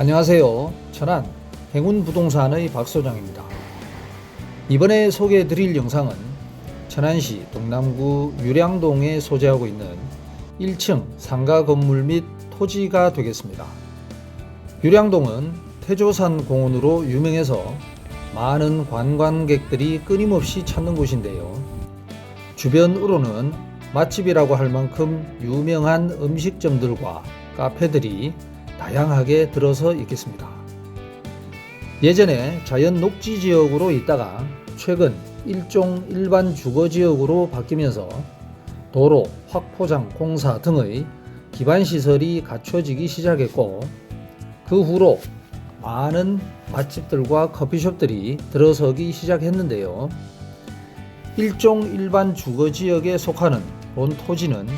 안녕하세요. 천안 행운부동산의 박소장입니다. 이번에 소개해 드릴 영상은 천안시 동남구 유량동에 소재하고 있는 1층 상가 건물 및 토지가 되겠습니다. 유량동은 태조산 공원으로 유명해서 많은 관광객들이 끊임없이 찾는 곳인데요. 주변으로는 맛집이라고 할 만큼 유명한 음식점들과 카페들이 다양하게 들어서 있겠습니다. 예전에 자연 녹지 지역으로 있다가 최근 일종 일반 주거 지역으로 바뀌면서 도로, 확포장, 공사 등의 기반 시설이 갖춰지기 시작했고 그 후로 많은 맛집들과 커피숍들이 들어서기 시작했는데요. 일종 일반 주거 지역에 속하는 본 토지는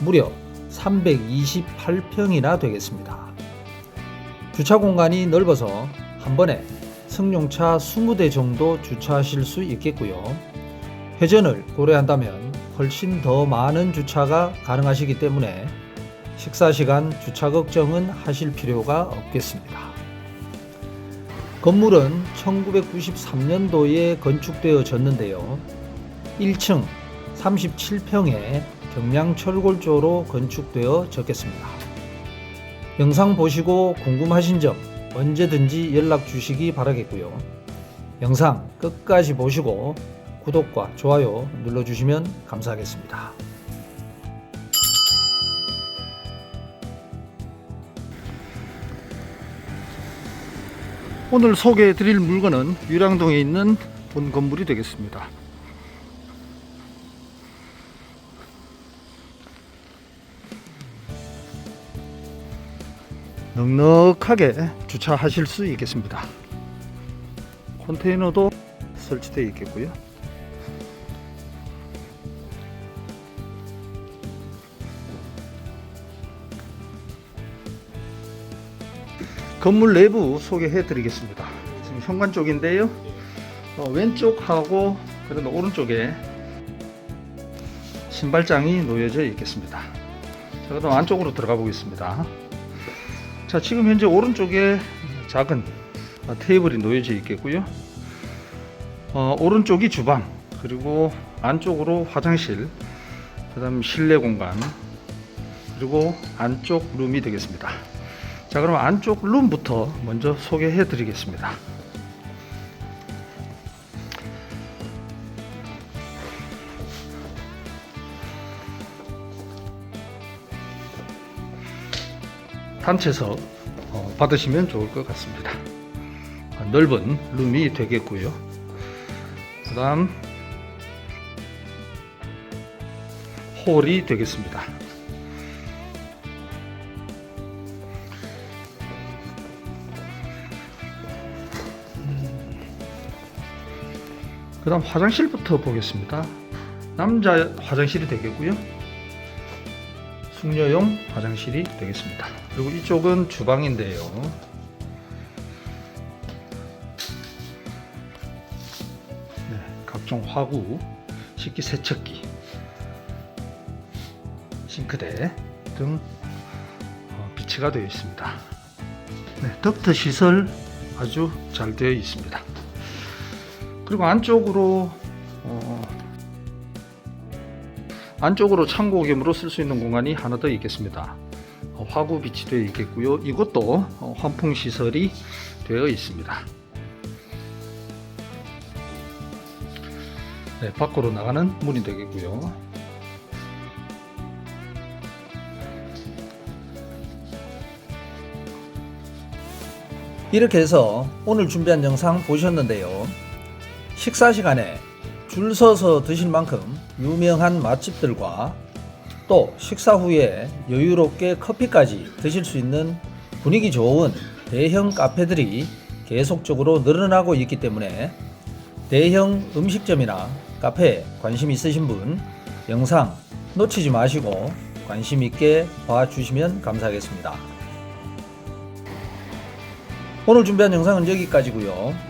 무려 328평이나 되겠습니다. 주차 공간이 넓어서 한 번에 승용차 20대 정도 주차하실 수 있겠고요. 회전을 고려한다면 훨씬 더 많은 주차가 가능하시기 때문에 식사 시간 주차 걱정은 하실 필요가 없겠습니다. 건물은 1993년도에 건축되어졌는데요. 1층 37평에 경량철골조로 건축되어졌겠습니다. 영상 보시고 궁금하신 점 언제든지 연락 주시기 바라겠고요. 영상 끝까지 보시고 구독과 좋아요 눌러주시면 감사하겠습니다. 오늘 소개해 드릴 물건은 유량동에 있는 본 건물이 되겠습니다. 넉넉하게 주차하실 수 있겠습니다. 컨테이너도 설치되어 있겠고요. 건물 내부 소개해 드리겠습니다. 지금 현관 쪽인데요. 어, 왼쪽하고 그다음 오른쪽에 신발장이 놓여져 있겠습니다. 자, 그다음 안쪽으로 들어가 보겠습니다. 자, 지금 현재 오른쪽에 작은 어, 테이블이 놓여져 있겠고요. 어, 오른쪽이 주방, 그리고 안쪽으로 화장실, 그 다음 실내 공간, 그리고 안쪽 룸이 되겠습니다. 자, 그럼 안쪽 룸부터 먼저 소개해 드리겠습니다. 단체석 어, 받으시면 좋을 것 같습니다. 아, 넓은 룸이 되겠고요. 그 다음 홀이 되겠습니다. 그 다음 화장실부터 보겠습니다. 남자 화장실이 되겠고요. 숙녀용 화장실이 되겠습니다. 그리고 이쪽은 주방인데요. 네, 각종 화구, 식기 세척기, 싱크대 등 어, 비치가 되어 있습니다. 네, 덕트 시설 아주 잘 되어 있습니다. 그리고 안쪽으로 어, 안쪽으로 창고 겸으로 쓸 수 있는 공간이 하나 더 있겠습니다. 어, 화구 비치되어 있겠고요. 이것도 어, 환풍 시설이 되어 있습니다. 네, 밖으로 나가는 문이 되겠고요. 이렇게 해서 오늘 준비한 영상 보셨는데요. 식사 시간에 줄 서서 드실 만큼 유명한 맛집들과 또 식사 후에 여유롭게 커피까지 드실 수 있는 분위기 좋은 대형 카페들이 계속적으로 늘어나고 있기 때문에 대형 음식점이나 카페에 관심 있으신 분 영상 놓치지 마시고 관심 있게 봐주시면 감사하겠습니다. 오늘 준비한 영상은 여기까지고요.